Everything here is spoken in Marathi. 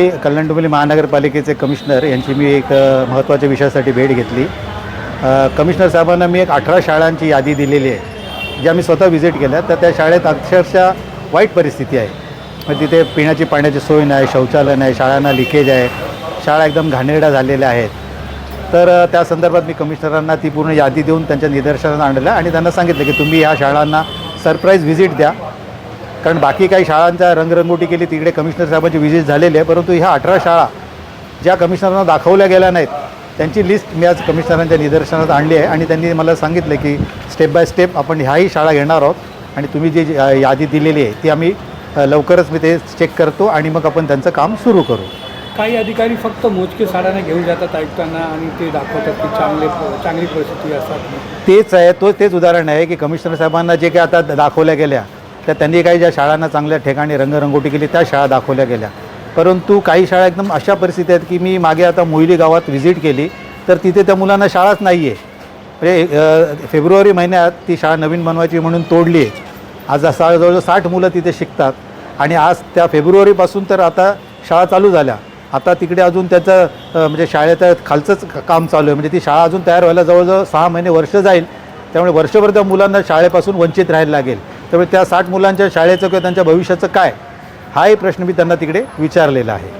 कल्याण डोंबिवली महानगरपालिकेचे कमिशनर यांची मी एक महत्त्वाच्या विषयासाठी भेट घेतली. कमिशनर साहेबांना मी एक अठरा शाळांची यादी दिलेली आहे ज्या मी स्वतः व्हिजिट केल्या. तर त्या शाळेत अक्षरशः वाईट परिस्थिती आहे. म्हणजे तिथे पिण्याची पाण्याची सोय नाही शौचालय नाही शाळांना लिकेज आहे शाळा एकदम घाणेरड्या झालेल्या आहेत. तर त्या संदर्भात मी कमिशनरांना ती पूर्ण यादी देऊन त्यांच्या निदर्शनात आणलं आणि त्यांना सांगितलं की तुम्ही ह्या शाळांना सरप्राईज व्हिजिट द्या. कारण बाकी काही शाळांच्या रंगरंगोटी केली तिकडे कमिशनर साहेबांची व्हिजिट झालेली आहे परंतु ह्या अठरा शाळा ज्या कमिशनरांना दाखवल्या गेल्या नाहीत त्यांची लिस्ट मी आज कमिशनरांच्या निदर्शनात आणली आहे आणि त्यांनी मला सांगितलं की स्टेप बाय स्टेप आपण ह्याही शाळा घेणार आहोत आणि तुम्ही जी यादी दिलेली आहे ती आम्ही लवकरच मी ते चेक करतो आणि मग आपण त्यांचं काम सुरू करू. काही अधिकारी फक्त मोजके साड्यांना घेऊन जातात ऐकताना आणि ते दाखवतात की चांगले चांगली परिस्थिती असतात. तेच आहे तो तेच उदाहरण आहे की कमिशनर साहेबांना जे काही आता दाखवल्या गेल्या तर त्यांनी काही ज्या शाळांना चांगल्या ठिकाणी रंगरंगोटी केली त्या शाळा दाखवल्या गेल्या. परंतु काही शाळा एकदम अशा परिस्थिती आहेत की मी मागे आता मोहिली गावात व्हिजिट केली तर तिथे त्या मुलांना शाळाच नाही आहे म्हणजे फेब्रुवारी महिन्यात ती शाळा नवीन बनवायची म्हणून तोडली आहे. आज असा जवळजवळ साठ मुलं तिथे शिकतात. आणि आज त्या फेब्रुवारीपासून तर आता शाळा चालू झाल्या. आता तिकडे अजून त्याचं म्हणजे शाळेचं खालचंच काम चालू आहे. म्हणजे ती शाळा अजून तयार व्हायला जवळजवळ सहा महिने वर्ष जाईल. त्यामुळे वर्षभर त्या मुलांना शाळेपासून वंचित राहायला लागेल. त्यामुळे त्या साठ मुलांच्या शाळेचं किंवा त्यांच्या भविष्याचं काय? हाही प्रश्न मी त्यांना तिकडे विचारलेला आहे.